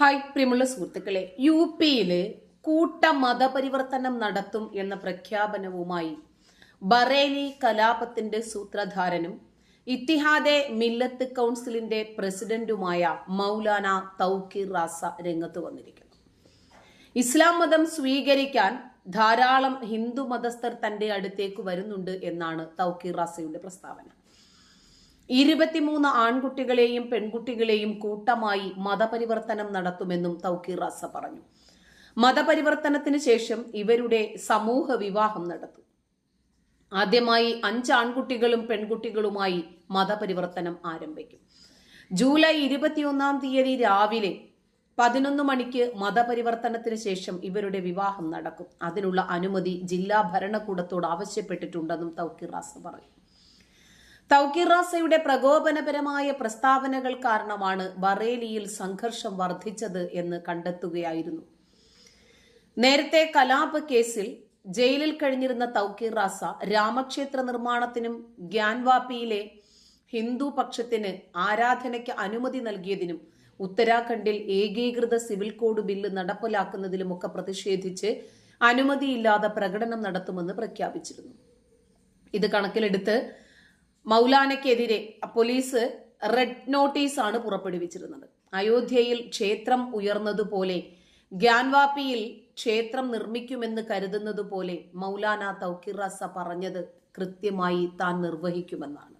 Hi പ്രിയമുള്ള സുഹൃത്തുക്കളെ. U പിയിൽ കൂട്ട മതപരിവർത്തനം നടത്തും എന്ന പ്രഖ്യാപനവുമായി ബറേലി കലാപത്തിന്റെ സൂത്രധാരനും ഇത്തിഹാദെ മില്ലത്ത് കൗൺസിലിന്റെ പ്രസിഡന്റുമായ മൗലാന തൗക്കീർ റാസ രംഗത്ത് വന്നിരിക്കുന്നു. ഇസ്ലാം മതം സ്വീകരിക്കാൻ ധാരാളം ഹിന്ദു മതസ്ഥർ തന്റെ അടുത്തേക്ക് വരുന്നുണ്ട് എന്നാണ് തൗക്കീർ റാസയുടെ പ്രസ്താവന. ഇരുപത്തിമൂന്ന് ആൺകുട്ടികളെയും പെൺകുട്ടികളെയും കൂട്ടമായി മതപരിവർത്തനം നടത്തുമെന്നും തൗക്കീർ റാസ പറഞ്ഞു. മതപരിവർത്തനത്തിന് ശേഷം ഇവരുടെ സമൂഹ വിവാഹം നടത്തും. ആദ്യമായി അഞ്ച് ആൺകുട്ടികളും പെൺകുട്ടികളുമായി മതപരിവർത്തനം ആരംഭിക്കും. ജൂലൈ ഇരുപത്തിയൊന്നാം തീയതി രാവിലെ പതിനൊന്ന് മണിക്ക് മതപരിവർത്തനത്തിന് ശേഷം ഇവരുടെ വിവാഹം നടക്കും. അതിനുള്ള അനുമതി ജില്ലാ ഭരണകൂടത്തോട് ആവശ്യപ്പെട്ടിട്ടുണ്ടെന്നും തൗക്കീർ റാസ പറഞ്ഞു. തൗക്കീർ റാസയുടെ പ്രകോപനപരമായ പ്രസ്താവനകൾ കാരണമാണ് ബറേലിയിൽ സംഘർഷം വർദ്ധിച്ചത് എന്ന് കണ്ടെത്തുകയായിരുന്നു. നേരത്തെ കലാപ കേസിൽ ജയിലിൽ കഴിഞ്ഞിരുന്ന തൗക്കീർ റാസ രാമക്ഷേത്ര നിർമ്മാണത്തിനും ഗ്യാൻവാപ്പിയിലെ ഹിന്ദു പക്ഷത്തിന് ആരാധനയ്ക്ക് അനുമതി നൽകിയതിനും ഉത്തരാഖണ്ഡിൽ ഏകീകൃത സിവിൽ കോഡ് ബില്ല് നടപ്പിലാക്കുന്നതിലുമൊക്കെ പ്രതിഷേധിച്ച് അനുമതിയില്ലാതെ പ്രകടനം നടത്തുമെന്ന് പ്രഖ്യാപിച്ചിരുന്നു. ഇത് കണക്കിലെടുത്ത് മൗലാനയ്ക്കെതിരെ പോലീസ് റെഡ് നോട്ടീസ് ആണ് പുറപ്പെടുവിച്ചിരുന്നത്. അയോധ്യയിൽ ക്ഷേത്രം ഉയർന്നതുപോലെ ഗ്യാൻവാപ്പിയിൽ ക്ഷേത്രം നിർമ്മിക്കുമെന്ന് കരുതുന്നത് പോലെ മൗലാന തൗക്കിർ റസ പറഞ്ഞത് കൃത്യമായി താൻ നിർവഹിക്കുമെന്നാണ്.